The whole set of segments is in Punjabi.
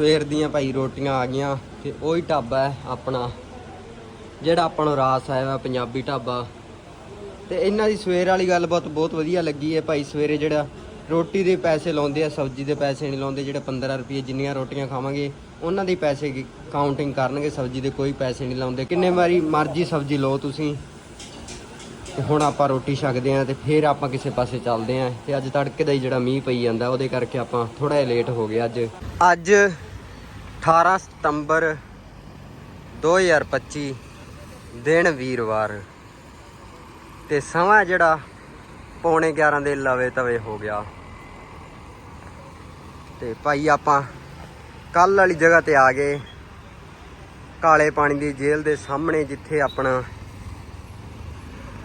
ਸਵੇਰ ਦੀਆਂ ਭਾਈ ਰੋਟੀਆਂ ਆ ਗਈਆਂ ਤੇ ਉਹੀ ਢਾਬਾ ਹੈ ਆਪਣਾ, ਜਿਹੜਾ ਆਪਾਂ ਨੂੰ ਰਾਸ ਆਇਆ ਪੰਜਾਬੀ ਢਾਬਾ। ਤੇ ਇਹਨਾਂ ਦੀ ਸਵੇਰ ਵਾਲੀ ਗੱਲਬਾਤ ਬਹੁਤ ਵਧੀਆ ਲੱਗੀ ਹੈ ਭਾਈ, ਸਵੇਰੇ ਜਿਹੜਾ ਰੋਟੀ ਦੇ ਪੈਸੇ ਲਾਉਂਦੇ ਆ, ਸਬਜ਼ੀ ਦੇ ਪੈਸੇ ਨਹੀਂ ਲਾਉਂਦੇ, ਜਿਹੜੇ 15 ਰੁਪਏ ਜਿੰਨੀਆਂ ਰੋਟੀਆਂ ਖਾਵਾਂਗੇ, ਉਹਨਾਂ ਦੇ ਪੈਸੇ ਕਾਊਂਟਿੰਗ ਕਰਨਗੇ, ਸਬਜ਼ੀ ਦੇ ਕੋਈ ਪੈਸੇ ਨਹੀਂ ਲਾਉਂਦੇ। ਕਿੰਨੇ ਵਾਰੀ ਮਰਜ਼ੀ ਸਬਜ਼ੀ ਲਓ ਤੁਸੀਂ। ਤੇ ਹੁਣ ਆਪਾਂ ਰੋਟੀ ਛਕਦੇ ਆਂ ਤੇ ਫਿਰ ਆਪਾਂ ਕਿਸੇ ਪਾਸੇ ਚੱਲਦੇ ਆਂ ਤੇ ਅੱਜ ਤੜਕੇ ਦਾ ਹੀ ਜਿਹੜਾ ਮੀਂਹ ਪਈ ਜਾਂਦਾ, ਉਹਦੇ ਕਰਕੇ ਆਪਾਂ ਥੋੜਾ ਜਿਹਾ ਲੇਟ ਹੋ ਗਏ ਅੱਜ। ਅੱਜ 18 ਸਤੰਬਰ 2025 ਦਿਨ ਵੀਰਵਾਰ। ਤੇ ਸਮਾਂ ਜਿਹੜਾ ਪੌਣੇ 11 ਦੇ ਲਵੇ ਤਵੇ ਹੋ ਗਿਆ। ਤੇ ਭਾਈ ਆਪਾਂ ਕੱਲ ਵਾਲੀ ਜਗ੍ਹਾ ਤੇ ਆ ਗਏ। ਕਾਲੇ ਪਾਣੀ ਦੀ ਜੇਲ੍ਹ ਦੇ ਸਾਹਮਣੇ ਜਿੱਥੇ ਆਪਣਾ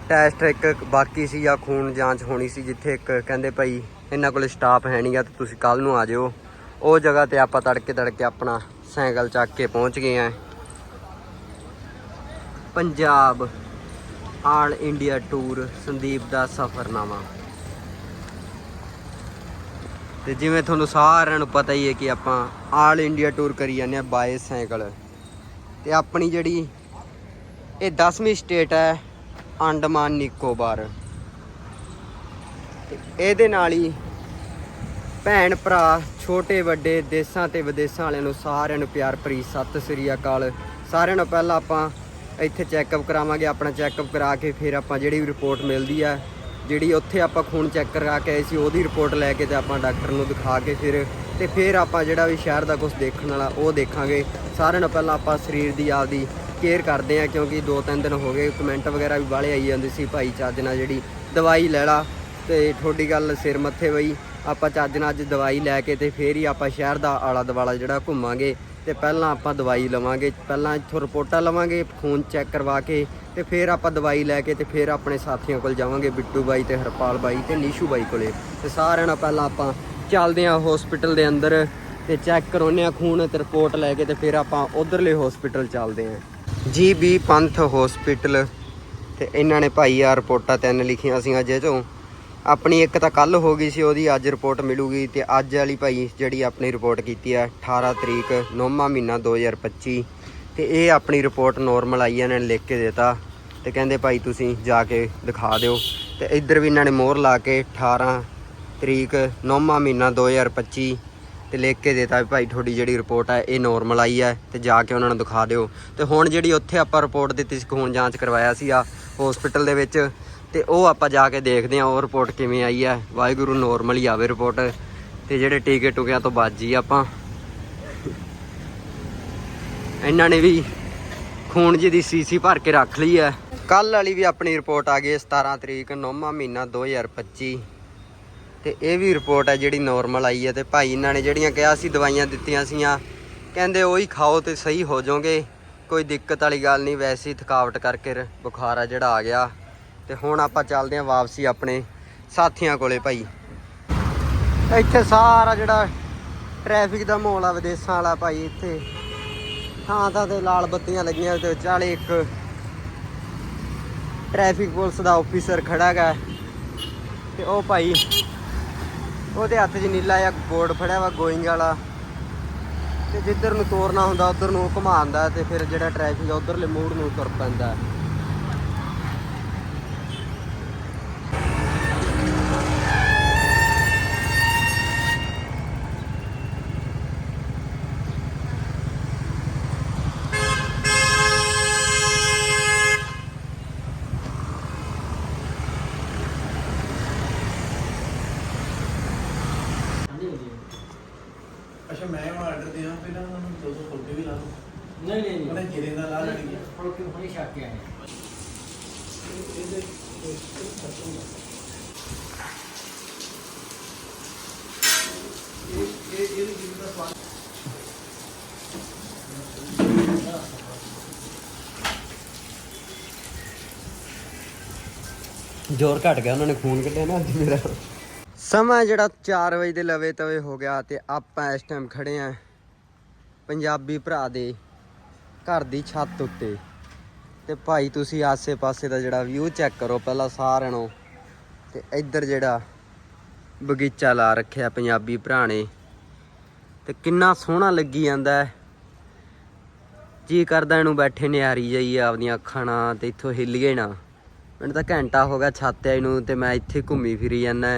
ਟੈਸਟ ਇੱਕ ਬਾਕੀ ਸੀ ਜਾਂ ਖੂਨ ਜਾਂਚ ਹੋਣੀ ਸੀ, ਜਿੱਥੇ ਇੱਕ ਕਹਿੰਦੇ ਭਾਈ ਇਹਨਾਂ ਕੋਲ ਸਟਾਫ ਹੈ ਨਹੀਂ ਆ ਤੇ ਤੁਸੀਂ ਕੱਲ ਨੂੰ ਆ ਜਿਓ। ਉਹ ਜਗ੍ਹਾ ਤੇ ਆਪਾਂ ਤੜਕੇ ਤੜਕੇ ਆਪਣਾ ਸਾਈਕਲ ਚੱਕ ਕੇ ਪਹੁੰਚ ਗਏ ਆ। Punjab all India tour Sandeep ਦਾ ਸਫ਼ਰਨਾਮਾ। ਤੇ ਜਿਵੇਂ ਤੁਹਾਨੂੰ ਸਾਰਿਆਂ ਨੂੰ ਪਤਾ ਹੀ ਹੈ ਕਿ ਆਪਾਂ ਆਲ ਇੰਡੀਆ ਟੂਰ ਕਰੀ ਜਾਂਦੇ ਆ ਬਾਏ ਸਾਈਕਲ। ਤੇ ਆਪਣੀ ਜਿਹੜੀ ਇਹ 10ਵੀਂ ਸਟੇਟ ਹੈ ਅੰਡਮਾਨ ਨਿਕੋਬਾਰ ਤੇ ਇਹਦੇ ਨਾਲ ਹੀ ਭੈਣ, ਭਰਾ, ਛੋਟੇ, ਵੱਡੇ, ਦੇਸਾਂ ਤੇ ਵਿਦੇਸਾਂ ਵਾਲਿਆਂ ਨੂੰ ਸਾਰਿਆਂ ਨੂੰ ਪਿਆਰ ਭਰੀ ਸਤਿ ਸ੍ਰੀ ਅਕਾਲ। ਸਾਰਿਆਂ ਨੂੰ ਪਹਿਲਾਂ ਆਪਾਂ ਇੱਥੇ ਚੈੱਕਅਪ ਕਰਾਵਾਂਗੇ, ਆਪਣਾ ਚੈੱਕਅਪ ਕਰਾ ਕੇ ਫਿਰ ਆਪਾਂ ਜਿਹੜੀ ਵੀ ਰਿਪੋਰਟ ਮਿਲਦੀ ਆ, ਜਿਹੜੀ ਉੱਥੇ ਆਪਾਂ ਖੂਨ ਚੈੱਕ ਕਰਾ ਕੇ ਆਏ ਸੀ, ਉਹਦੀ ਰਿਪੋਰਟ ਲੈ ਕੇ ਤੇ ਆਪਾਂ ਡਾਕਟਰ ਨੂੰ ਦਿਖਾ ਕੇ ਫਿਰ, ਤੇ ਫਿਰ ਆਪਾਂ ਜਿਹੜਾ ਵੀ ਸ਼ਹਿਰ ਦਾ ਕੁਝ ਦੇਖਣ ਵਾਲਾ, ਉਹ ਦੇਖਾਂਗੇ। ਸਾਰਿਆਂ ਨੂੰ ਪਹਿਲਾਂ ਆਪਾਂ ਸਰੀਰ ਦੀ ਆਪਦੀ ਕੇਅਰ ਕਰਦੇ ਆ, ਕਿਉਂਕਿ ਦੋ ਤਿੰਨ ਦਿਨ ਹੋ ਗਏ, ਕਮੈਂਟ ਵਗੈਰਾ ਵੀ ਵਾਲੇ ਆਈ ਜਾਂਦੇ ਸੀ ਭਾਈ ਚੱਜ ਨਾਲ ਜਿਹੜੀ ਦਵਾਈ ਲੈ ਲਾ, ਤੇ ਤੁਹਾਡੀ ਗੱਲ ਸਿਰ ਮੱਥੇ ਬਈ। ਆਪਾਂ ਚੱਜ ਨਾਲ ਅੱਜ ਦਵਾਈ ਲੈ ਕੇ ਤੇ ਫੇਰ ਹੀ ਆਪਾਂ ਸ਼ਹਿਰ ਦਾ ਆਲਾ ਦਵਾਲਾ ਜਿਹੜਾ ਘੁੰਮਾਂਗੇ ਤੇ ਪਹਿਲਾਂ ਆਪਾਂ ਦਵਾਈ ਲਵਾਂਗੇ, ਪਹਿਲਾਂ ਇੱਥੋਂ ਰਿਪੋਰਟਾਂ ਲਵਾਂਗੇ, ਖੂਨ ਚੈੱਕ ਕਰਵਾ ਕੇ ਤੇ ਫਿਰ ਆਪਾਂ ਦਵਾਈ ਲੈ ਕੇ ਤੇ ਫਿਰ ਆਪਣੇ ਸਾਥੀਆਂ ਕੋਲ ਜਾਵਾਂਗੇ, ਬਿੱਟੂ ਬਾਈ ਤੇ ਹਰਪਾਲ ਬਾਈ ਤੇ ਨੀਸ਼ੂ ਬਾਈ ਕੋਲੇ। ਤੇ ਸਾਰਿਆਂ ਨਾਲ ਪਹਿਲਾਂ ਆਪਾਂ ਚੱਲਦੇ ਆਂ ਹਸਪੀਟਲ ਦੇ ਅੰਦਰ ਤੇ ਚੈੱਕ ਕਰਾਉਂਦੇ ਆ ਖੂਨ ਤੇ ਰਿਪੋਰਟ ਲੈ ਕੇ ਤੇ ਫਿਰ ਆਪਾਂ ਉਧਰਲੇ ਹਸਪੀਟਲ ਚੱਲਦੇ ਆਂ ਜੀ ਬੀ ਪੰਥ ਹਸਪੀਟਲ ਤੇ ਇਹਨਾਂ ਨੇ ਭਾਈ ਆ ਰਿਪੋਰਟਾਂ ਤਿੰਨ ਲਿਖੀਆਂ ਸੀ ਅਜੇ ਚੋਂ ਆਪਣੀ ਇੱਕ ਤਾਂ ਕੱਲ ਹੋ ਗਈ ਸੀ, ਉਹਦੀ ਅੱਜ ਰਿਪੋਰਟ ਮਿਲੂਗੀ ਤੇ ਅੱਜ ਵਾਲੀ ਭਾਈ ਜਿਹੜੀ ਆਪਣੀ ਰਿਪੋਰਟ ਕੀਤੀ ਹੈ 18 ਤਰੀਕ 9ਵਾਂ ਮਹੀਨਾ 2025 ਤੇ ਇਹ ਆਪਣੀ ਰਿਪੋਰਟ ਨਾਰਮਲ ਆਈ ਹੈ ਇਹਨਾਂ ਨੇ ਲਿਖ ਕੇ ਦਿੱਤਾ। ਤੇ ਕਹਿੰਦੇ ਭਾਈ ਤੁਸੀਂ ਜਾ ਕੇ ਦਿਖਾ ਦਿਓ। ਤੇ ਇੱਧਰ ਵੀ ਇਹਨਾਂ ਨੇ ਮੋਹਰ ਲਾ ਕੇ 18 ਤਰੀਕ 9ਵਾਂ ਮਹੀਨਾ 2025 ਤੇ ਲਿਖ ਕੇ ਦਿੱਤਾ ਵੀ ਭਾਈ ਤੁਹਾਡੀ ਜਿਹੜੀ ਰਿਪੋਰਟ ਹੈ ਇਹ ਨਾਰਮਲ ਆਈ ਹੈ ਤੇ ਜਾ ਕੇ ਉਹਨਾਂ ਨੂੰ ਦਿਖਾ ਦਿਓ। ਤੇ ਹੁਣ ਜਿਹੜੀ ਉੱਥੇ ਆਪਾਂ ਰਿਪੋਰਟ ਦਿੱਤੀ ਸੀ, ਖੂਨ ਜਾਂਚ ਕਰਵਾਇਆ ਸੀ ਆ ਹਸਪੀਟਲ ਦੇ ਵਿੱਚ ਤੇ ਉਹ ਆਪਾਂ ਜਾ ਕੇ ਦੇਖਦੇ ਹਾਂ ਉਹ ਰਿਪੋਰਟ ਕਿਵੇਂ ਆਈ ਹੈ। ਵਾਹਿਗੁਰੂ ਨੋਰਮਲ ਹੀ ਆਵੇ ਰਿਪੋਰਟ ਤੇ ਜਿਹੜੇ ਟੀਕੇ ਟੁਕਿਆਂ ਤੋਂ ਬਾਜੀ ਆਪਾਂ। ਇਹਨਾਂ ਨੇ ਵੀ ਖੂਨ ਜੀ ਦੀ ਸੀਸੀ ਭਰ ਕੇ ਰੱਖ ਲਈ ਹੈ। ਕੱਲ ਵਾਲੀ ਵੀ ਆਪਣੀ ਰਿਪੋਰਟ ਆ ਗਈ ਹੈ 17 ਤਰੀਕ 9ਵਾਂ ਮਹੀਨਾ 2025 ਤੇ ਇਹ ਵੀ ਰਿਪੋਰਟ ਹੈ ਜਿਹੜੀ ਨਾਰਮਲ ਆਈ ਹੈ ਤੇ ਭਾਈ ਇਹਨਾਂ ਨੇ ਜਿਹੜੀਆਂ ਕਿਹਾ ਸੀ, ਦਵਾਈਆਂ ਦਿੱਤੀਆਂ ਸੀਆਂ, ਕਹਿੰਦੇ ਉਹੀ ਖਾਓ ਤੇ ਸਹੀ ਹੋ ਜਾਓਗੇ। ਕੋਈ ਦਿੱਕਤ ਵਾਲੀ ਗੱਲ ਨਹੀਂ, ਵੈਸੇ ਹੀ ਥਕਾਵਟ ਕਰਕੇ ਬੁਖਾਰ ਆ ਜਿਹੜਾ ਆ ਗਿਆ। ਤੇ ਹੁਣ ਆਪਾਂ ਚੱਲਦੇ ਆਂ ਵਾਪਸੀ ਆਪਣੇ ਸਾਥੀਆਂ ਕੋਲੇ ਭਾਈ। ਇੱਥੇ ਸਾਰਾ ਜਿਹੜਾ ਟ੍ਰੈਫਿਕ ਦਾ ਮਾਹੌਲ ਆ ਵਿਦੇਸ਼ਾਂ ਵਾਲਾ ਭਾਈ ਇੱਥੇ। ਥਾਂ ਥਾਂ ਤੇ ਲਾਲ ਬੱਤੀਆਂ ਲੱਗੀਆਂ ਤੇ ਵਿਚਾਲੇ ਇੱਕ ਟ੍ਰੈਫਿਕ ਪੁਲਿਸ ਦਾ ਆਫੀਸਰ ਖੜਾ ਗਾ। ਤੇ ਉਹ ਭਾਈ, ਉਹਦੇ ਹੱਥ 'ਚ ਨੀਲਾ ਜਿਹਾ ਬੋਰਡ ਫੜਿਆ ਵਾ ਗੋਇੰਗ ਵਾਲਾ। ਤੇ ਜਿੱਧਰ ਨੂੰ ਤੋਰਨਾ ਹੁੰਦਾ, ਉਧਰ ਨੂੰ ਉਹ ਘੁਮਾਉਂਦਾ ਤੇ ਫਿਰ ਜਿਹੜਾ ਟ੍ਰੈਫਿਕ ਆ, ਉਧਰਲੇ ਮੋੜ ਨੂੰ ਤੁਰ ਪੈਂਦਾ ਅੱਛਾ ਮੈਂ ਆਰਡਰ ਦਿਆਂ ਪਹਿਲਾਂ ਉਹਨਾਂ ਨੂੰ 200 ਫੁਲਕੇ ਵੀ ਲਾ ਦੋ ਨਹੀਂ ਨਹੀਂ। ਉਹਨੇ ਨਹੀਂ ਜੀਰੇ ਨਾਲ ਲਾ ਲੈਣੀ ਫੁਲਕੇ ਹੁਣੇ ਛੱਕ ਕੇ ਆਏ ਇਹਦੇ ਇਹ ਇਹ ਇਹ ਜੀਰੇ ਦਾ ਸਵਾਦ ਜ਼ੋਰ ਘਟ ਗਿਆ ਉਹਨਾਂ ਨੇ ਖੂਨ ਕੱਢਿਆ ਨਾ ਅੱਜ ਮੇਰਾ। ਸਮਾਂ ਜਿਹੜਾ 4 ਵਜੇ ਦੇ ਲਵੇ ਤਵੇ ਹੋ ਗਿਆ ਤੇ ਆਪਾਂ ਇਸ ਟਾਈਮ ਖੜੇ ਆਂ ਪੰਜਾਬੀ ਭਰਾ ਦੇ ਘਰ ਦੀ ਛੱਤ ਉੱਤੇ। ਤੇ ਭਾਈ ਤੁਸੀਂ ਆਸੇ-ਪਾਸੇ ਦਾ ਜਿਹੜਾ ਵਿਊ ਚੈੱਕ ਕਰੋ ਪਹਿਲਾਂ ਸਾਰਿਆਂ ਨੂੰ ਤੇ ਇੱਧਰ ਜਿਹੜਾ ਬਗੀਚਾ ਲਾ ਰੱਖਿਆ ਪੰਜਾਬੀ ਭਰਾ ਨੇ ਤੇ ਕਿੰਨਾ ਸੋਹਣਾ ਲੱਗੀ ਜਾਂਦਾ ਹੈ। ਜੀ ਕਰਦਾ ਇਹਨੂੰ ਬੈਠੇ ਨਿਆਰੀ ਜਾਈਏ ਆਪਦੀਆਂ ਅੱਖਾਂ ਨਾਲ ਤੇ ਇੱਥੋਂ ਹਿੱਲੀਏ ਨਾ। ਮੈਨੂੰ ਤਾਂ ਘੰਟਾ ਹੋ ਗਿਆ ਛੱਤ ਆਈ ਨੂੰ ਤੇ ਮੈਂ ਇੱਥੇ ਘੁੰਮੀ ਫਿਰੀ ਜਾਂਦਾ।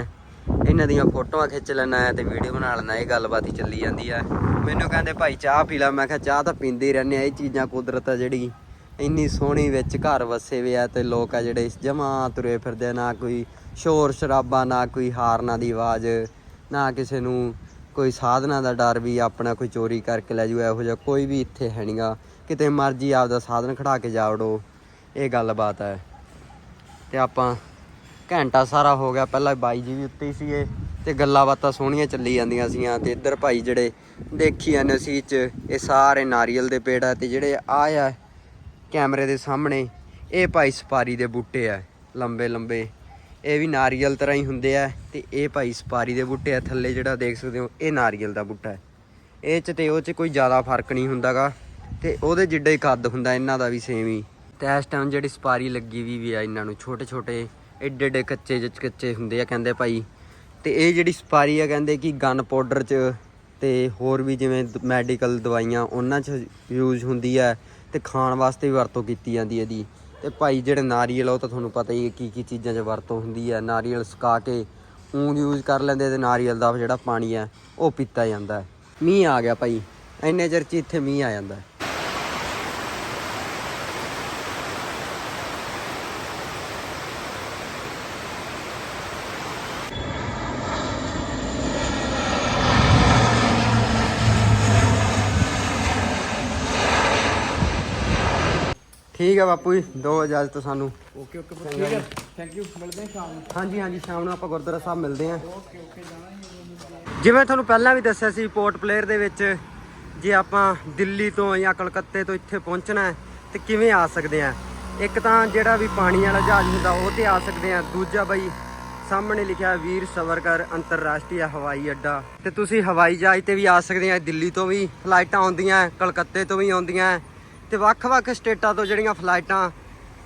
ਇਹਨਾਂ ਦੀਆਂ ਫੋਟੋਆਂ ਖਿੱਚ ਲੈਣਾ ਤੇ ਵੀਡੀਓ ਬਣਾ ਲੈਣਾ ਇਹ ਗੱਲਬਾਤ ਹੀ ਚੱਲੀ ਜਾਂਦੀ ਆ। ਮੈਨੂੰ ਕਹਿੰਦੇ ਭਾਈ ਚਾਹ ਪੀ ਲੈ। ਮੈਂ ਕਿਹਾ ਚਾਹ ਤਾਂ ਪੀਂਦੇ ਹੀ ਰਹਿੰਦੇ ਆ। ਇਹ ਚੀਜ਼ਾਂ ਕੁਦਰਤ ਆ ਜਿਹੜੀ। ਇੰਨੀ ਸੋਹਣੀ ਵਿੱਚ ਘਰ ਵਸੇ ਵੇ ਆ ਤੇ ਲੋਕ ਆ ਜਿਹੜੇ ਜਮਾ ਤੁਰੇ ਫਿਰਦੇ ਆ, ਨਾ ਕੋਈ ਸ਼ੋਰ ਸ਼ਰਾਬਾ ਨਾ ਕੋਈ ਹਾਰਨਾਂ ਦੀ ਆਵਾਜ਼ ਨਾ ਕਿਸੇ ਨੂੰ ਕੋਈ ਸਾਧਨਾ ਦਾ ਡਰ ਵੀ ਆਪਣਾ ਕੋਈ ਚੋਰੀ ਕਰਕੇ ਲੈ ਜੂ। ਇਹੋ ਜਿਹਾ ਕੋਈ ਵੀ ਇੱਥੇ ਹੈ ਨਹੀਂਗਾ ਕਿਤੇ ਮਰਜ਼ੀ ਆਪਦਾ ਸਾਧਨ ਖੜਾ ਕੇ ਜਾ ਵੜੋ ਇਹ ਗੱਲਬਾਤ ਹੈ ਤੇ ਆਪਾਂ ਘੰਟਾ ਸਾਰਾ ਹੋ ਗਿਆ। ਪਹਿਲਾਂ ਬਾਈ ਜੀ ਵੀ ਉੱਤੇ ਹੀ ਸੀਗੇ। ਤੇ ਗੱਲਾਂ ਬਾਤਾਂ ਸੋਹਣੀਆਂ ਚੱਲੀ ਜਾਂਦੀਆਂ ਸੀਆਂ ਤੇ ਇੱਧਰ ਭਾਈ ਜਿਹੜੇ ਦੇਖੀ ਜਾਂਦੇ ਸੀ ਚ, ਇਹ ਸਾਰੇ ਨਾਰੀਅਲ ਦੇ ਪੇੜ ਆ ਤੇ ਜਿਹੜੇ ਆ ਆ ਕੈਮਰੇ ਦੇ ਸਾਹਮਣੇ, ਇਹ ਭਾਈ ਸਪਾਰੀ ਦੇ ਬੂਟੇ ਆ, ਲੰਬੇ ਲੰਬੇ। ਇਹ ਵੀ ਨਾਰੀਅਲ ਤਰ੍ਹਾਂ ਹੀ ਹੁੰਦੇ ਆ ਤੇ ਇਹ ਭਾਈ ਸਪਾਰੀ ਦੇ ਬੂਟੇ ਆ, ਥੱਲੇ ਜਿਹੜਾ ਦੇਖ ਸਕਦੇ ਹੋ, ਇਹ ਨਾਰੀਅਲ ਦਾ ਬੂਟਾ ਹੈ। ਇਹ ਚ ਤੇ ਉਹ ਚ ਕੋਈ ਜ਼ਿਆਦਾ ਫ਼ਰਕ ਨਹੀਂ ਹੁੰਦਾਗਾ ਤੇ ਉਹਦੇ ਜਿੱਡਾ ਹੀ ਕੱਦ ਹੁੰਦਾ, ਇਹਨਾਂ ਦਾ ਵੀ ਸੇਮ ਹੀ। ਤੇ ਇਸ ਟਾਈਮ ਜਿਹੜੀ ਸਪਾਰੀ ਲੱਗੀ ਵੀ ਵੀ ਆ, ਇਹਨਾਂ ਨੂੰ ਛੋਟੇ ਛੋਟੇ ਏਡੇ ਏਡੇ ਕੱਚੇ ਜਿਹੇ ਕੱਚੇ ਹੁੰਦੇ ਆ, ਕਹਿੰਦੇ ਭਾਈ ਤੇ ਇਹ ਜਿਹੜੀ ਸਪਾਰੀ ਆ ਕਹਿੰਦੇ ਕਿ ਗਨ ਪਾਊਡਰ ਚ ਤੇ ਹੋਰ ਵੀ ਜਿਵੇਂ ਮੈਡੀਕਲ ਦਵਾਈਆਂ ਉਹਨਾਂ ਚ ਯੂਜ਼ ਹੁੰਦੀ ਹੈ ਤੇ ਖਾਣ ਵਾਸਤੇ ਵੀ ਵਰਤੋਂ ਕੀਤੀ ਜਾਂਦੀ ਹੈ ਇਹਦੀ। ਤੇ ਭਾਈ ਜਿਹੜੇ ਨਾਰੀਅਲ ਉਹ ਤਾਂ ਤੁਹਾਨੂੰ ਪਤਾ ਹੀ ਹੈ ਕੀ ਕੀ ਚੀਜ਼ਾਂ 'ਚ ਵਰਤੋਂ ਹੁੰਦੀ ਹੈ ਨਾਰੀਅਲ ਸੁਕਾ ਕੇ ਊਂ ਯੂਜ਼ ਕਰ ਲੈਂਦੇ ਤੇ ਨਾਰੀਅਲ ਦਾ ਜਿਹੜਾ ਪਾਣੀ ਹੈ ਉਹ ਪੀਤਾ ਜਾਂਦਾ। ਮੀਂਹ ਆ ਗਿਆ ਭਾਈ। ਇੰਨੇ ਚਿਰ 'ਚ ਇੱਥੇ ਮੀਂਹ ਆ ਜਾਂਦਾ। ਠੀਕ ਹੈ ਬਾਪੂ ਜੀ ਦੋ ਇਜਾਜ਼ਤ ਸਾਨੂੰ। ਓਕੇ ਓਕੇ ਠੀਕ ਹੈ ਥੈਂਕ ਯੂ ਮਿਲਦੇ ਹਾਂ ਸ਼ਾਮ ਨੂੰ। ਹਾਂਜੀ ਹਾਂਜੀ ਸ਼ਾਮ ਨੂੰ ਆਪਾਂ ਗੁਰਦੁਆਰਾ ਸਾਹਿਬ ਮਿਲਦੇ ਹਾਂ। ਜਿਵੇਂ ਤੁਹਾਨੂੰ ਪਹਿਲਾਂ ਵੀ ਦੱਸਿਆ ਸੀ ਪੋਰਟ ਪਲੇਅਰ ਦੇ ਵਿੱਚ ਜੇ ਆਪਾਂ ਦਿੱਲੀ ਤੋਂ ਜਾਂ ਕਲਕੱਤੇ ਤੋਂ ਇੱਥੇ ਪਹੁੰਚਣਾ ਹੈ ਤੇ ਕਿਵੇਂ ਆ ਸਕਦੇ ਆ ਇੱਕ ਤਾਂ ਜਿਹੜਾ ਵੀ ਪਾਣੀ ਵਾਲਾ ਜਹਾਜ਼ ਹੁੰਦਾ ਉਹ ਤੇ ਆ ਸਕਦੇ ਆ ਦੂਜਾ ਬਈ ਸਾਹਮਣੇ ਲਿਖਿਆ ਵੀਰ ਸਵਰਕਰ ਅੰਤਰਰਾਸ਼ਟਰੀ ਹਵਾਈ ਅੱਡਾ। ਤੇ ਤੁਸੀਂ ਹਵਾਈ ਜਹਾਜ਼ ਤੇ ਵੀ ਆ ਸਕਦੇ ਆ ਦਿੱਲੀ ਤੋਂ ਵੀ ਫਲਾਈਟਾਂ ਆਉਂਦੀਆਂ ਕਲਕੱਤੇ ਤੋਂ ਵੀ ਆਉਂਦੀਆਂ। ਤੇ ਵੱਖ-ਵੱਖ ਸਟੇਟਾਂ ਤੋਂ ਜਿਹੜੀਆਂ ਫਲਾਈਟਾਂ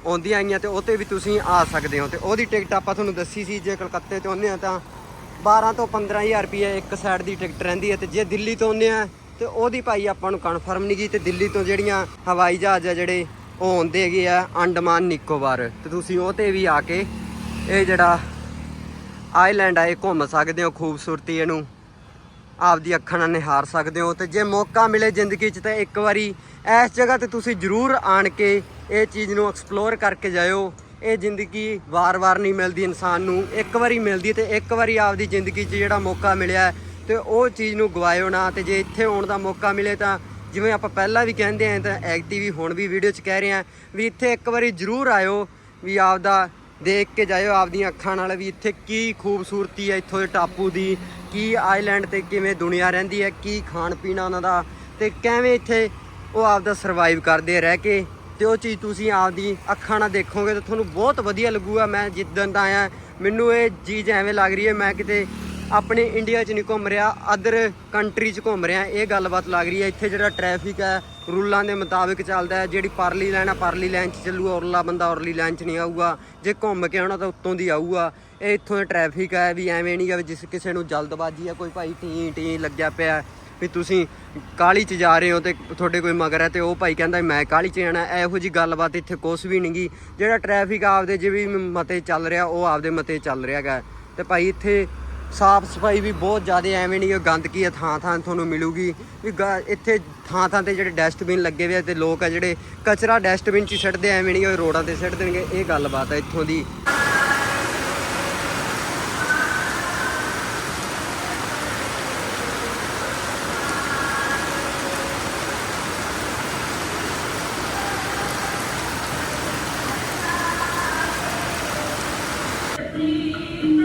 ਆਉਂਦੀਆਂ ਆਈਆਂ ਤੇ ਉਹ ਤੇ ਵੀ ਤੁਸੀਂ ਆ ਸਕਦੇ ਹੋ ਤੇ ਉਹਦੀ ਟਿਕਟ ਆਪਾਂ ਤੁਹਾਨੂੰ ਦੱਸੀ ਸੀ ਜੇ ਕਲਕੱਤੇ ਤੋਂ ਆਉਂਦੇ ਆ ਤਾਂ 12 ਤੋਂ 15000 ਰੁਪਏ ਇੱਕ ਸਾਈਡ ਦੀ ਟਿਕਟ ਰਹਿੰਦੀ ਹੈ ਤੇ ਜੇ ਦਿੱਲੀ ਤੋਂ ਆਉਂਦੇ ਆ ਤੇ ਉਹਦੀ ਭਾਈ ਆਪਾਂ ਨੂੰ ਕਨਫਰਮ ਨਹੀਂ ਗਈ ਤੇ ਦਿੱਲੀ ਤੋਂ ਜਿਹੜੀਆਂ ਹਵਾਈ ਜਹਾਜ਼ ਆ ਜਿਹੜੇ ਉਹ ਆਉਂਦੇ ਹੈਗੇ ਆ ਅੰਡਮਾਨ ਨਿਕੋਬਾਰ ਤੇ ਤੁਸੀਂ ਉਹ ਤੇ ਵੀ ਆ ਕੇ ਇਹ ਜਿਹੜਾ ਆਈਲੈਂਡ ਆ, ਇਹ ਘੁੰਮ ਸਕਦੇ ਹੋ, ਖੂਬਸੂਰਤੀ ਇਹਨੂੰ ਆਪਦੀ ਅੱਖਾਂ ਨਾਲ ਨਿਹਾਰ ਸਕਦੇ ਹੋ ਤੇ ਜੇ ਮੌਕਾ ਮਿਲੇ ਜ਼ਿੰਦਗੀ 'ਚ ਤਾਂ ਇੱਕ ਵਾਰੀ ਇਸ ਜਗ੍ਹਾ ਤੇ ਤੁਸੀਂ ਜ਼ਰੂਰ ਆਣ ਕੇ ਇਹ ਚੀਜ਼ ਨੂੰ ਐਕਸਪਲੋਰ ਕਰਕੇ ਜਾਇਓ। ਇਹ ਜ਼ਿੰਦਗੀ ਵਾਰ-ਵਾਰ ਨਹੀਂ ਮਿਲਦੀ ਇਨਸਾਨ ਨੂੰ ਇੱਕ ਵਾਰੀ ਮਿਲਦੀ ਤੇ ਇੱਕ ਵਾਰੀ ਆਪਦੀ ਜ਼ਿੰਦਗੀ 'ਚ ਜਿਹੜਾ ਮੌਕਾ ਮਿਲਿਆ ਹੈ, ਤੇ ਉਹ ਚੀਜ਼ ਨੂੰ ਗਵਾਇਓ ਨਾ ਤੇ ਜੇ ਇੱਥੇ ਆਉਣ ਦਾ ਮੌਕਾ ਮਿਲੇ ਤਾਂ ਜਿਵੇਂ ਆਪਾਂ ਪਹਿਲਾਂ ਵੀ ਕਹਿੰਦੇ ਆਂ ਤਾਂ ਐਕਟਿਵ ਵੀ ਹੁਣ ਵੀ ਵੀਡੀਓ 'ਚ ਕਹਿ ਰਹੇ ਆਂ ਵੀ ਇੱਥੇ ਇੱਕ ਵਾਰੀ ਜ਼ਰੂਰ ਆਇਓ ਵੀ ਆਪਦਾ ਦੇਖ ਕੇ ਜਾਇਓ ਆਪਦੀਆਂ ਅੱਖਾਂ ਨਾਲ ਵੀ ਇੱਥੇ ਕੀ ਖੂਬਸੂਰਤੀ ਹੈ ਇੱਥੋਂ ਦੇ ਟਾਪੂ ਦੀ, ਕੀ ਆਈਲੈਂਡ ਤੇ ਕਿਵੇਂ ਦੁਨੀਆ ਰਹਿੰਦੀ ਹੈ, ਕੀ ਖਾਣ ਪੀਣਾ ਉਹਨਾਂ ਦਾ ਤੇ ਕਿਵੇਂ ਇੱਥੇ ਉਹ ਆਪਦਾ ਸਰਵਾਈਵ ਕਰਦੇ ਰਹਿ ਕੇ ਤੇ ਉਹ ਚੀਜ਼ ਤੁਸੀਂ ਆਪਦੀ ਅੱਖਾਂ ਨਾਲ ਦੇਖੋਗੇ ਤਾਂ ਤੁਹਾਨੂੰ ਬਹੁਤ ਵਧੀਆ ਲੱਗੂਗਾ। ਮੈਂ ਜਿੱਦਣ ਦਾ ਆਇਆ, ਮੈਨੂੰ ਇਹ ਚੀਜ਼ ਐਵੇਂ ਲੱਗ ਰਹੀ ਹੈ, ਮੈਂ ਕਿਤੇ ਆਪਣੇ ਇੰਡੀਆ 'ਚ ਨਹੀਂ ਘੁੰਮ ਰਿਹਾ ਅਦਰ ਕੰਟਰੀ 'ਚ ਘੁੰਮ ਰਿਹਾ, ਇਹ ਗੱਲਬਾਤ ਲੱਗ ਰਹੀ ਹੈ। ਇੱਥੇ ਜਿਹੜਾ ਟ੍ਰੈਫਿਕ ਹੈ, ਰੂਲਾਂ ਦੇ ਮੁਤਾਬਿਕ ਚੱਲਦਾ ਹੈ। ਜਿਹੜੀ ਪਰਲੀ ਲਾਈਨ ਆ, ਪਰਲੀ ਲਾਈਨ 'ਚ ਚੱਲੂਗਾ ਔਰਲਾ ਬੰਦਾ ਔਰਲੀ ਲਾਈਨ 'ਚ ਨਹੀਂ ਆਊਗਾ। ਜੇ ਘੁੰਮ ਕੇ ਆਉਣਾ ਤਾਂ ਉੱਤੋਂ ਦੀ ਆਊਗਾ। ਇਹ ਇੱਥੋਂ ਦਾ ਟ੍ਰੈਫਿਕ ਹੈ ਵੀ ਐਵੇਂ ਨਹੀਂਗਾ ਵੀ ਜਿਸ ਕਿਸੇ ਨੂੰ ਜਲਦਬਾਜ਼ੀ ਹੈ ਕੋਈ ਭਾਈ ਟੀ ਟੀ ਲੱਗਿਆ ਪਿਆ। ਵੀ ਤੁਸੀਂ ਕਾਲੀ 'ਚ ਜਾ ਰਹੇ ਹੋ ਤੇ ਤੁਹਾਡੇ ਕੋਈ ਮਗਰ ਹੈ ਤੇ ਉਹ ਭਾਈ ਕਹਿੰਦਾ ਮੈਂ ਕਾਲੀ 'ਚ ਜਾਣਾ। ਇਹੋ ਜੀ ਗੱਲਬਾਤ ਇੱਥੇ ਕੁਛ ਵੀ ਨਹੀਂਗੀ ਜਿਹੜਾ ਟ੍ਰੈਫਿਕ ਆਪਦੇ ਜਿਵੇਂ ਵੀ ਮਤੇ ਚੱਲ ਰਿਹਾ, ਉਹ ਆਪਦੇ ਮਤੇ ਚੱਲ ਰਿਹਾ ਹੈਗਾ ਤੇ ਭਾਈ ਇੱਥੇ ਸਾਫ਼ ਸਫ਼ਾਈ ਵੀ ਬਹੁਤ ਜ਼ਿਆਦਾ ਐਵੇਂ ਨਹੀਂ ਕਿ ਗੰਦਗੀ ਹੈ ਥਾਂ ਥਾਂ ਤੁਹਾਨੂੰ ਮਿਲੂਗੀ। ਵੀ ਗ- ਇੱਥੇ ਥਾਂ ਥਾਂ ਤੇ ਜਿਹੜੇ ਡਸਟਬਿਨ ਲੱਗੇ ਹੋਏ ਆ ਤੇ ਲੋਕ ਆ ਜਿਹੜੇ ਕਚਰਾ ਡਸਟਬਿਨ 'ਚ ਸਿੱਟਦੇ ਐਵੇਂ ਨਹੀਂ ਕਿ ਰੋਡਾਂ ਤੇ ਸਿੱਟ ਦੇਣਗੇ। ਇਹ ਗੱਲਬਾਤ ਹੈ ਇੱਥੋਂ ਦੀ। ਗੁਰਸਿੱਖ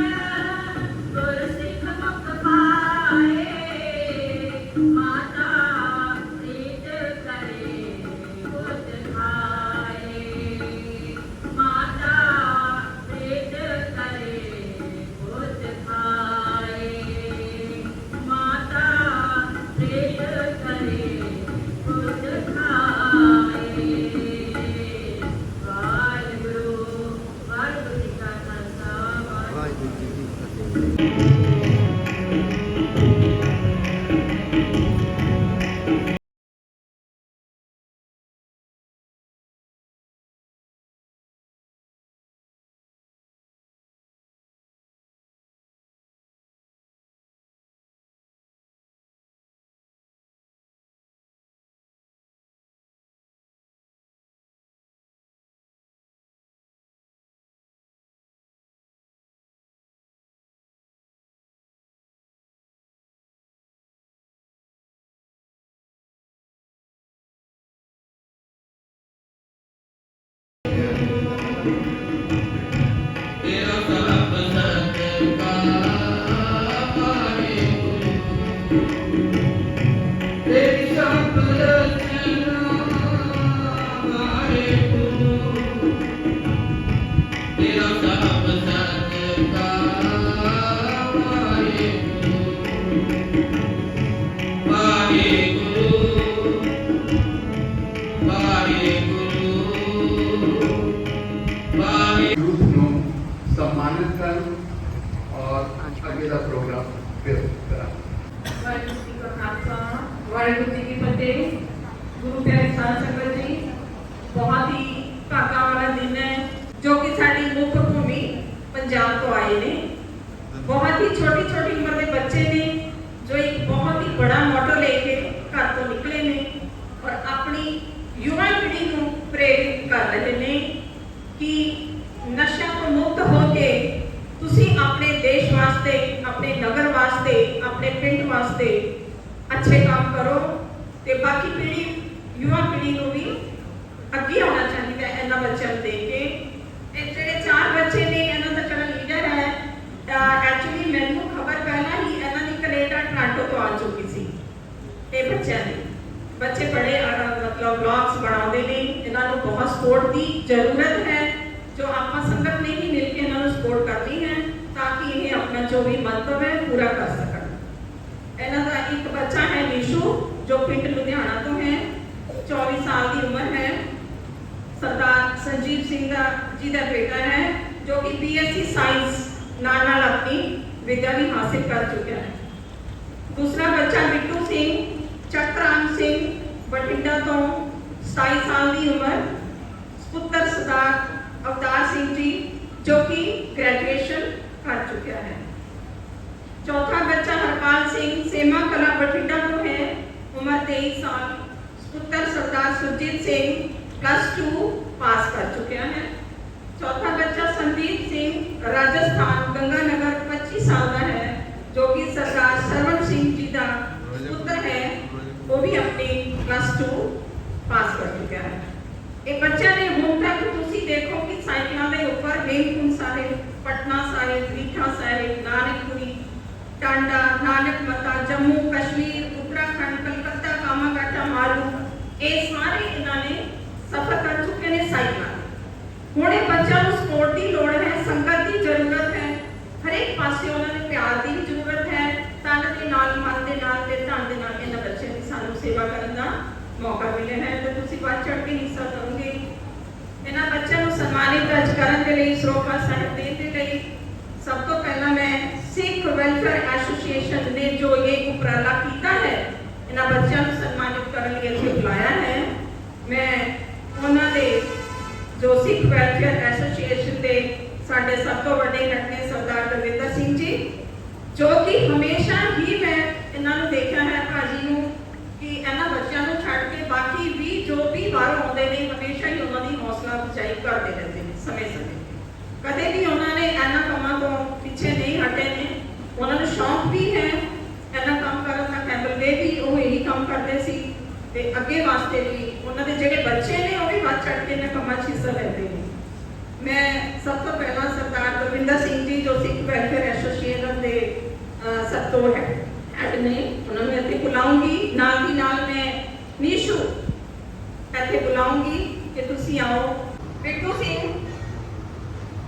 Baby, you. a little. Punjab ਤੋਂ ਆਏ ਨੇ। ਬਹੁਤ ਹੀ ਛੋਟੀ ਛੋਟੀ ਉਮਰ ਦੇ ਬੱਚੇ ਨੇ ਜੋ ਇੱਕ ਬਹੁਤ ਹੀ ਬੜਾ ਮੋਟੋ ਲੈ ਕੇ ਘਰ ਤੋਂ ਨਿਕਲੇ ਨੇ ਔਰ ਆਪਣੀ ਯੁਵਾ ਪੀੜ੍ਹੀ ਨੂੰ ਪ੍ਰੇਰਿਤ ਕਰ ਰਹੇ ਨੇ ਕਿ ਨਸ਼ਾ ਤੋਂ ਮੁਕਤ ਹੋ ਕੇ ਤੁਸੀਂ ਆਪਣੇ ਦੇਸ਼ ਵਾਸਤੇ ਆਪਣੇ ਨਗਰ ਵਾਸਤੇ ਆਪਣੇ ਪਿੰਡ ਵਾਸਤੇ ਅੱਛੇ ਕੰਮ ਕਰੋ ਤੇ ਬਾਕੀ ਪੀੜ੍ਹੀ ਯੁਵਾ ਪੀੜ੍ਹੀ ਨੂੰ ਵੀ ਅੱਗੇ ਆਉਣਾ ਚਾਹੀਦਾ ਹੈ ਇਹਨਾਂ ਬੱਚਿਆਂ ਨੂੰ ਦੇਖ ਕੇ ਇਹ ਜਿਹੜੇ ਚਾਰ ਬੱਚੇ ਨੇ ਇਹਨਾਂ ਦਾ ਜਿਹੜਾ ਲੀਡਰ ਹੈ ਐਕਚੁਅਲੀ ਮੈਨੂੰ ਖਬਰ ਪਹਿਲਾਂ ਹੀ ਇਹਨਾਂ ਦੀ ਕੈਨੇਡਾ ਟੋਰਾਂਟੋ ਤੋਂ ਆ ਚੁੱਕੀ ਸੀ ਇਹ ਬੱਚਿਆਂ ਦੀ ਬੱਚੇ ਬੜੇ ਅਹ, ਮਤਲਬ ਬਲੌਗਸ ਬਣਾਉਂਦੇ ਨੇ ਇਹਨਾਂ ਨੂੰ ਬਹੁਤ ਸਪੋਰਟ ਦੀ ਜ਼ਰੂਰਤ ਹੈ ਜੋ ਆਪਾਂ ਸੰਗਤ ਨੇ ਹੀ ਮਿਲ ਕੇ ਇਹਨਾਂ ਨੂੰ ਸਪੋਰਟ ਕਰਨੀ ਹੈ ਤਾਂ ਕਿ ਇਹ ਆਪਣਾ ਜੋ ਵੀ ਮੰਤਵ ਹੈ ਪੂਰਾ ਕਰ ਸਕਣ ਇਹਨਾਂ ਦਾ ਇੱਕ ਬੱਚਾ ਹੈ ਨਿਸ਼ੂ ਜੋ ਪਿੰਡ ਲੁਧਿਆਣਾ ਤੋਂ ਹੈ 24 ਸਾਲ ਦੀ ਉਮਰ ਹੈ ਸਰਦਾਰ ਸੰਜੀਵ ਸਿੰਘ ਦਾ ਜੀ ਦਾ ਬੇਟਾ ਹੈ ਜੋ ਕਿ ਬੀਐਸਸੀ ਸਾਇੰਸ ਨਾਲ ਨਾਲ ਆਪਣੀ ਵਿਦਿਆ ਵੀ ਹਾਸਿਲ ਕਰ ਚੁੱਕਿਆ ਹੈ ਦੂਸਰਾ ਬੱਚਾ ਬਿੱਟੂ ਸਿੰਘ ਚੱਕਰਾਮ ਸਿੰਘ ਬਠਿੰਡਾ ਤੋਂ 27 ਸਾਲ ਦੀ ਉਮਰ ਪੁੱਤਰ ਸਰਦਾਰ ਅਵਤਾਰ ਸਿੰਘ ਜੀ ਜੋ ਕਿ ਗ੍ਰੈਜੂਏਸ਼ਨ ਕਰ ਚੁੱਕਿਆ ਹੈ ਚੌਥਾ ਬੱਚਾ ਹਰਪਾਲ ਸਿੰਘ ਸੇਮਾ ਕਲਾ ਬਠਿੰਡਾ ਤੋਂ ਹੈ ਉਮਰ 23 ਸਾਲ ਪੁੱਤਰ ਸਰਦਾਰ ਸੁਰਜੀਤ ਸਿੰਘ ਪਲੱਸ 2 ਪਾਸ ਕਰ ਚੁੱਕਿਆ ਹੈ ਚੌਥਾ ਬੱਚਾ ਸੰਦੀਪ ਸਿੰਘ ਰਾਜਸਥਾਨ ਗੰਗਾਨਗਰ 25 ਸਾਲ ਦਾ ਹੈ ਜੋ ਕਿ ਸਰਦਾਰ ਸਰਵਣ ਸਿੰਘ ਜੀ ਦਾ ਪੁੱਤਰ ਹੈ ਉਹ ਵੀ ਆਪਣੀ ਪਲੱਸ 2 ਪਾਸ ਕਰ ਚੁੱਕਿਆ ਹੈ ਇਹ ਬੱਚਿਆਂ ਨੇ ਹੁਣ ਤੱਕ ਤੁਸੀਂ ਦੇਖੋ ਕਿ ਸਾਈਕਲਾਂ ਦੇ ਉੱਪਰ ਹੇਮਕੁੰਟ ਸਾਹਿਬ, ਪਟਨਾ ਸਾਹਿਬ, ਰੀਠਾ ਸਾਹਿਬ, ਨਾਨਕਪੁਰੀ, ਟਾਂਡਾ ਨਾਨਕ ਮਤਾ ਜੰਮੂ, ਕਸ਼ਮੀਰ, ਉੱਤਰਾਖੰਡ, ਕਲਕੱਤਾ, ਕਾਮਾਗਾਟਾ ਮਾਲੂ ਇਹ ਸਾਰੇ ਇਹਨਾਂ ਨੇ ਸਫ਼ਰ ਕਰ ਚੁੱਕੇ ਨੇ ਸਾਈਕਲਾਂ ਤੇ। ਹੁਣ ਇਹ ਬੱਚਿਆਂ ਨੂੰ ਸਪੋਰਟ ਦੀ ਲੋੜ ਹੈ ਸੰਗਤ ਦੀ ਜ਼ਰੂਰਤ ਹੈ ਹਰੇਕ ਪਾਸੇ ਉਹਨਾਂ ਦੇ ਪਿਆਰ ਦੀ ਵੀ ਜ਼ਰੂਰਤ ਹੈ ਤਨ ਦੇ ਨਾਲ ਮਨ ਦੇ ਨਾਲ ਤੇ ਧਨ ਦੇ ਨਾਲ ਇਹਨਾਂ ਬੱਚਿਆਂ ਦੀ ਸਾਨੂੰ ਸੇਵਾ ਕਰਨ ਦਾ ਮੌਕਾ ਮਿਲਿਆ ਹੈ ਤੇ ਤੁਸੀਂ ਵੱਧ ਚੜ੍ਹ ਕੇ ਹਿੱਸਾ ਲਓਗੇ ਇਹਨਾਂ ਬੱਚਿਆਂ ਨੂੰ ਸਨਮਾਨਿਤ ਅੱਜ ਕਰਨ ਦੇ ਲਈ ਸਰੋਪਾ ਸਾਹਿਬ ਦੇਣ ਦੇ ਲਈ ਸਭ ਤੋਂ ਪਹਿਲਾਂ ਮੈਂ ਸਿੱਖ ਵੈਲਫੇਅਰ ਐਸੋਸੀਏਸ਼ਨ ਨੇ ਜੋ ਇਹ ਉਪਰਾਲਾ ਕੀਤਾ ਹੈ, ਇਹਨਾਂ ਬੱਚਿਆਂ ਨੂੰ ਸਨਮਾਨਿਤ ਕਰਨ ਲਈ ਇੱਥੇ ਬੁਲਾਇਆ ਹੈ। ਮੈਂ ਉਹਨਾਂ ਦੇ ਜੋ ਸਿੱਖ ਵੈਲਫੇਅਰ ਐਸੋਸੀਏਸ਼ਨ ਦੇ ਸਾਡੇ ਸਭ ਤੋਂ ਵੱਡੇ ਨਟਨੇ ਸਰਦਾਰ ਦਵਿੰਦਰ ਸਿੰਘ ਜੀ, ਜੋ ਕਿ ਹਮੇਸ਼ਾ ਹੀ ਮੈਂ ਇਹਨਾਂ ਨੂੰ ਦੇਖਿਆ ਹੈ ਭਾਜੀ ਨੂੰ ਕਿ ਇਹਨਾਂ ਬੱਚਿਆਂ ਨੂੰ ਛੱਡ ਕੇ ਬਾਕੀ ਵੀ ਜੋ ਵੀ ਬਾਹਰੋਂ ਆਉਂਦੇ ਨੇ, ਹਮੇਸ਼ਾ ਹੀ ਉਹਨਾਂ ਦੀ ਹੌਸਲਾ ਕਰਦੇ ਰਹਿੰਦੇ ਨੇ, ਸਮੇਂ ਸਮੇਂ ਕਦੇ ਵੀ ਉਹਨਾਂ ਨੇ ਇਹਨਾਂ ਕੰਮਾਂ ਤੋਂ ਪਿੱਛੇ ਨਹੀਂ ਹਟੇ ਨੇ। ਉਹਨਾਂ ਨੂੰ ਸ਼ੌਂਕ ਵੀ ਹੈ ਇਹਨਾਂ ਕੰਮ ਕਰਨ ਦਾ ਕੈਂਬਲਵੇ ਵੀ ਉਹ ਇਹੀ ਕੰਮ ਕਰਦੇ ਸੀ। ਤੇ ਅੱਗੇ ਵਾਸਤੇ ਵੀ ਉਹਨਾਂ ਦੇ ਜਿਹੜੇ ਬੱਚੇ ਨੇ, ਉਹ ਵੀ ਵੱਧ ਚੜ ਕੇ ਇਹਨਾਂ ਕੰਮਾਂ 'ਚ ਹਿੱਸਾ ਲੈਂਦੇ ਨੇ। ਮੈਂ ਸਭ ਤੋਂ ਪਹਿਲਾਂ ਸਰਦਾਰ ਦਵਿੰਦਰ ਸਿੰਘ ਜੀ, ਜੋ ਸਿੱਖ ਵੈਲਫੇਅਰ ਐਸੋਸੀਏਸ਼ਨ ਦੇ ਸਭ ਤੋਂ ਹੈਡ ਨੇ, ਉਹਨਾਂ ਨੂੰ ਇੱਥੇ ਬੁਲਾਉਂਗੀ। ਨਾਲ ਦੀ ਨਾਲ ਮੈਂ ਨੀਸ਼ੂ ਇੱਥੇ ਬੁਲਾਉਂਗੀ। ਕਿ ਤੁਸੀਂ ਆਓ। ਬਿੱਟੂ ਸਿੰਘ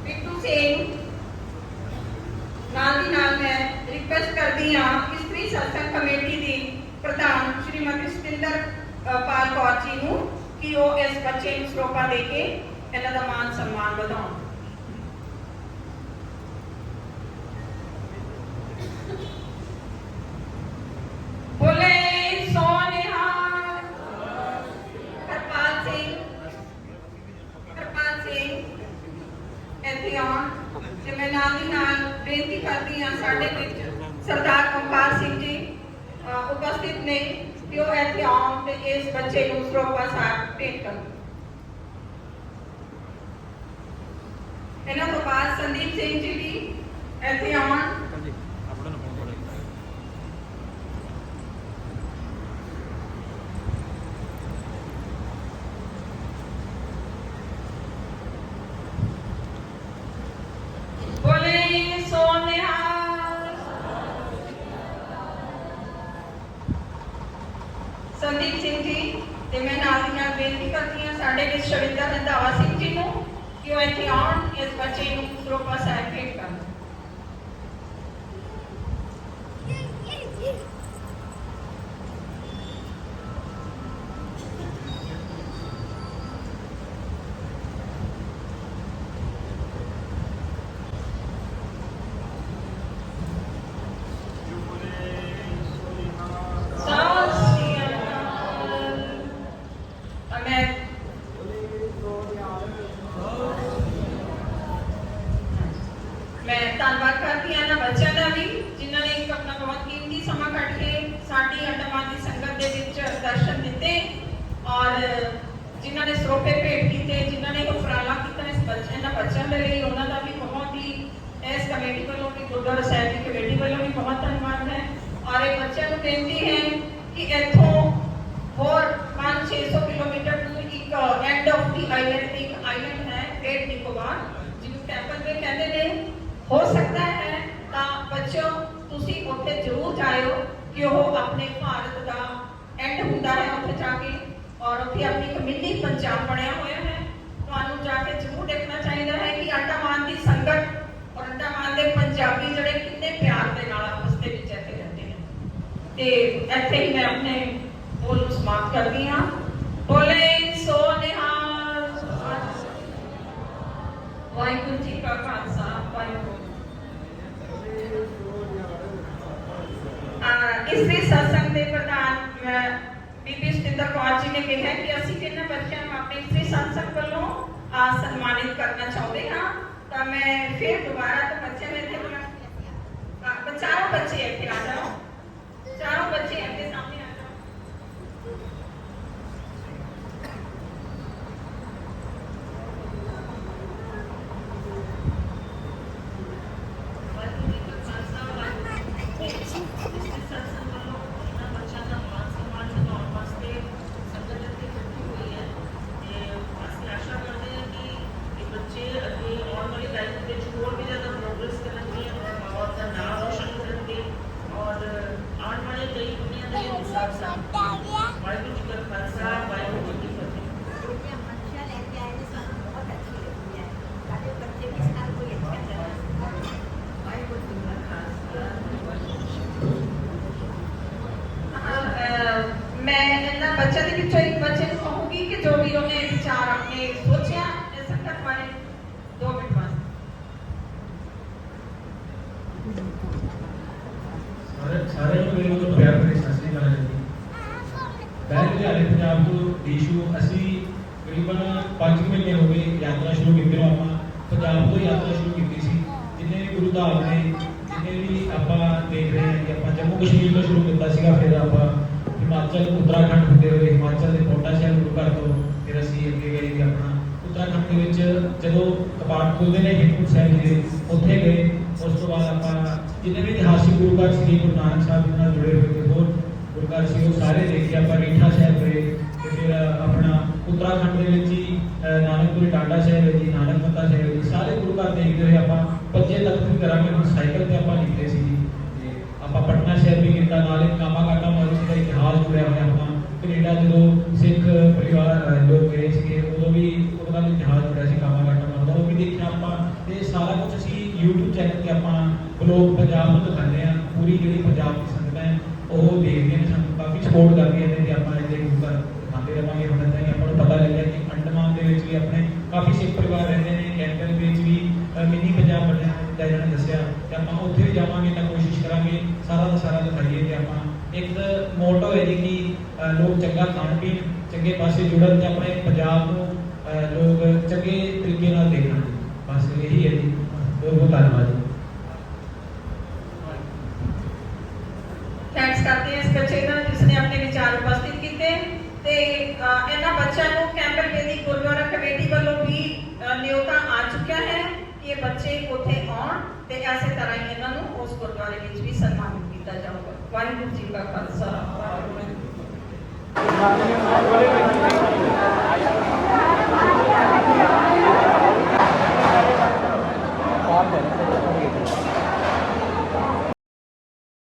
ਬਿੱਟੂ ਸਿੰਘ। ਨਾਲ ਦੀ ਨਾਲ ਮੈਂ ਰਿਕਵੈਸਟ ਕਰਦੀ ਹਾਂ ਇਸਤਰੀ ਸਤਸੰਗ ਕਮੇਟੀ ਦੀ ਪ੍ਰਧਾਨ ਸ਼੍ਰੀਮਤੀ ਸਤਿੰਦਰ ਪਾਲ ਕੌਰ ਜੀ ਨੂੰ ਕਿ ਉਹ ਇਸ ਬੱਚੇ ਨੂੰ ਸਰੋਪਾ ਦੇ ਕੇ ਇਹਨਾਂ ਦਾ ਮਾਨ ਸਨਮਾਨ ਵਧਾਉਣ। 20 century Ethion ਇਹ ਹੈ ਕਿ ਇੱਥੋਂ ਹੋਰ 5-600 ਕਿਲੋਮੀਟਰ ਦੂਰ ਇੱਕ ਐਂਡ ਆਫ ਦੀ ਆਈਲੈਂਡ ਇੱਕ ਆਈਲੈਂਡ ਹੈ ਗ੍ਰੇਟ ਨਿਕੋਬਾਰ ਜਿਹਨੂੰ ਕੈਂਪਲ ਵੀ ਕਹਿੰਦੇ ਨੇ। ਹੋ ਸਕਦਾ ਹੈ ਤਾਂ ਬੱਚਿਓ, ਤੁਸੀਂ ਉੱਥੇ ਜ਼ਰੂਰ ਜਾਇਓ ਕਿ ਉਹ ਆਪਣੇ ਭਾਰਤ ਦਾ ਐਂਡ ਹੁੰਦਾ ਹੈ ਉੱਥੇ ਜਾ ਕੇ। ਔਰ ਉੱਥੇ ਆਪਣੀ ਇੱਕ ਮਿੰਨੀ ਪੰਜਾਬ ਬਣਿਆ ਹੋਇਆ ਹੈ। ਤੁਹਾਨੂੰ ਜਾ ਕੇ ਜ਼ਰੂਰ ਦੇਖਣਾ ਚਾਹੀਦਾ ਹੈ ਕਿ ਅੰਡਾਮਾਨ ਦੀ ਸੰਗਤ ਔਰ ਅੰਡਾਮਾਨ ਦੇ ਪੰਜਾਬੀ ਜਿਹੜੇ ਕਿੰਨੇ ਪਿਆਰ ਦੇ ਨਾਲ ਆਪਸ ਦੇ ਵਿੱਚ ਤੇ ਇੱਥੇ ਹੀ ਮੈਂ ਆਪਣੇ ਬੋਲ ਨੂੰ ਸਮਾਪਤ ਕਰਦੀ ਹਾਂ ਬੋਲੇ ਸੋ ਨਿਹਾਲ ਵਾਹਿਗੁਰੂ ਜੀ ਕਾ ਖਾਲਸਾ ਵਾਹਿਗੁਰੂ ਅਹ ਇਸ ਦੇ ਸਤਸੰਗ ਦੇ ਪ੍ਰਧਾਨ ਅਹ, ਬੀਬੀ ਸਤਿੰਦਰ ਕੌਰ ਜੀ ਨੇ ਕਿਹਾ ਕਿ ਅਸੀਂ ਕਿੰਨਾ ਬੱਚਿਆਂ ਨੂੰ ਆਪਣੇ ਇਸ ਦੇ ਸਤਸੰਗ ਵੱਲੋਂ ਅਹ, ਸਨਮਾਨਿਤ ਕਰਨਾ ਚਾਹੁੰਦੇ ਹਾਂ ਤਾਂ ਮੈਂ ਫਿਰ ਦੁਬਾਰਾ ਤੋਂ ਬੱਚਿਆਂ ਨੂੰ ਇੱਥੇ ਬੁਲਾ ਅਹ, ਚਾਰੋਂ ਬੱਚੇ ਇੱਥੇ ਆ ਜਾਓ ਚਾਰੋਂ ਬੱਚੇ ਇੱਥੇ ਸਾਹਮਣੇ ਮੇਰੇ ਵੱਲੋਂ ਪਿਆਰ ਭਰੀ ਸਤਿ ਸ੍ਰੀ ਅਕਾਲ ਜੀ। ਮੈਂ ਲੁਧਿਆਣੇ ਪੰਜਾਬ ਤੋਂ ਈਸ਼ੂ ਅਸੀਂ ਤਕਰੀਬਨ 5 ਮਹੀਨੇ ਹੋ ਗਏ ਯਾਤਰਾ ਸ਼ੁਰੂ ਕੀਤੀ ਨੂੰ ਆਪਾਂ, ਪੰਜਾਬ ਤੋਂ ਯਾਤਰਾ ਸ਼ੁਰੂ ਕੀਤੀ ਸੀ। ਜਿੰਨੇ ਵੀ ਗੁਰੂ ਧਾਮ ਨੇ, ਜਿੰਨੇ ਵੀ ਆਪਾਂ ਦੇਖ ਰਹੇ ਹਾਂ ਕਿ ਆਪਾਂ ਜੰਮੂ ਕਸ਼ਮੀਰ ਤੋਂ ਸ਼ੁਰੂ ਕੀਤਾ ਸੀਗਾ, ਫਿਰ ਆਪਾਂ ਹਿਮਾਚਲ, ਉੱਤਰਾਖੰਡ ਹੁੰਦੇ ਹੋਏ, ਹਿਮਾਚਲ ਦੇ ਪੋਟਾ ਸ਼ਹਿਰ ਗੁਰੂ ਘਰ ਤੋਂ ਫਿਰ ਅਸੀਂ ਅੱਗੇ ਗਏ ਵੀ ਆਪਣਾ। ਉੱਤਰਾਖੰਡ ਦੇ ਵਿੱਚ ਜਦੋਂ ਕਪਾਟ ਖੁੱਲਦੇ ਨੇ, ਹੇਮਕੁੰਟ ਸਾਹਿਬ ਦੇ, ਉੱਥੇ ਗਏ। ਉਸ ਤੋਂ ਬਾਅਦ ਆਪਾਂ ਜਿੰਨੇ ਵੀ ਇਤਿਹਾਸਿਕ ਗੁਰੂ ਘਰ ਸ੍ਰੀ ਗੁਰੂ ਨਾਨਕ ਸਾਹਿਬ ਨਾਲ ਜੁੜੇ ਹੋਏ ਹੋਰ ਗੁਰੂ ਸੀ, ਉਹ ਸਾਰੇ ਦੇਖੇ ਆਪਾਂ, ਰੀਠਾ ਸਾਹਿਬ ਗਏ ਤੇ ਫਿਰ ਆਪਣਾ ਉੱਤਰਾਖੰਡ ਦੇ ਵਿੱਚ ਹੀ ਨਾਨਕਪੁਰੀ, ਟਾਂਡਾ ਸਾਹਿਬ ਜੀ, ਨਾਨਕ ਮੱਤਾ ਸਾਹਿਬ ਜੀ, ਸਾਰੇ ਗੁਰੂ ਦੇਖਦੇ ਹੋਏ ਆਪਾਂ ਪੰਜੇ ਤਖਤ ਵੀ ਕਰਾਂਗੇ, ਹੁਣ ਸਾਈਕਲ ਤੇ ਆਪਾਂ ਨਿਕਲੇ ਸੀ ਤੇ ਆਪਾਂ ਪਟਨਾ ਸ਼ਹਿਰ ਵੀ ਕੀਤਾ, ਨਾਲ ਇੱਕ ਕਾਮਾ ਕਾਟਾ ਦਾ ਇਤਿਹਾਸ ਜੁੜਿਆ ਹੋਇਆ ਆਪਾਂ ਕੈਨੇਡਾ ਜਦੋਂ ਸਿੱਖ ਪਰਿਵਾਰ ਲੋਕ ਗਏ ਸੀਗੇ, ਉਦੋਂ ਵੀ ਉਹਨਾਂ ਦਾ ਇਤਿਹਾਸ ਜੁੜਿਆ ਸੀ ਕਾਮਾ ਕਾਟਾ ਉਹ ਵੀ ਦੇਖਿਆ ਆਪਾਂ ਤੇ ਪੰਜਾਬ ਨੂੰ ਦਿਖਾਉਂਦੇ ਆ ਪੂਰੀ ਜਿਹੜੀ ਪੰਜਾਬ ਦੀ ਸੰਗਤਾਂ ਹੈ, ਉਹ ਦੇਖਦੀਆਂ ਨੇ ਸਾਨੂੰ ਕਾਫੀ ਸਪੋਰਟ ਕਰਦੀਆਂ ਨੇ ਕਿ ਆਪਾਂ ਇਹਦੇ ਉੱਪਰ ਦਿਖਾਉਂਦੇ ਰਵਾਂਗੇ ਹੁਣ ਇੱਦਾਂ ਆਪਾਂ ਨੂੰ ਪਤਾ ਲੱਗਿਆ ਕਿ ਅੰਡਮਾਨ ਦੇ ਵਿੱਚ ਵੀ ਆਪਣੇ ਕਾਫੀ ਸਿੱਖ ਪਰਿਵਾਰ ਰਹਿੰਦੇ ਨੇ ਕੈਨੇਡਾ ਦੇ ਵਿੱਚ ਵੀ ਮਿੰਨੀ ਪੰਜਾਬ ਬਣਿਆ ਦਾ ਇਹਨਾਂ ਨੇ ਦੱਸਿਆ ਤੇ ਆਪਾਂ ਉੱਥੇ ਵੀ ਜਾਵਾਂਗੇ ਤਾਂ ਕੋਸ਼ਿਸ਼ ਕਰਾਂਗੇ ਸਾਰਾ ਦਾ ਸਾਰਾ ਦਿਖਾਈਏ ਤੇ ਆਪਾਂ ਇੱਕ ਮੋਟੋ ਹੈ ਜੀ ਕਿ ਲੋਕ ਚੰਗਾ ਖਾਣ ਪੀਣ, ਚੰਗੇ ਪਾਸੇ ਜੁੜਨ ਤੇ ਆਪਣੇ ਪੰਜਾਬ ਨੂੰ ਲੋਕ ਚੰਗੇ ਤਰੀਕੇ ਨਾਲ ਦੇਖਣ। ਬਸ ਇਹੀ ਹੈ ਜੀ। ਬਹੁਤ ਬਹੁਤ ਧੰਨਵਾਦ ਕਿ ਬੱਚੇ ਉੱਥੇ ਆਉਣ ਤੇ ਐਸੇ ਤਰ੍ਹਾਂ ਹੀ ਇਹਨਾਂ ਨੂੰ ਉਸ ਗੁਰਦੁਆਰੇ ਵਿੱਚ ਵੀ ਸਨਮਾਨਿਤ ਕੀਤਾ ਜਾਊਗਾ। ਵਾਹਿਗੁਰੂ ਜੀ ਕਾ ਖਾਲਸਾ। ਵਾਹਿਗੁਰੂ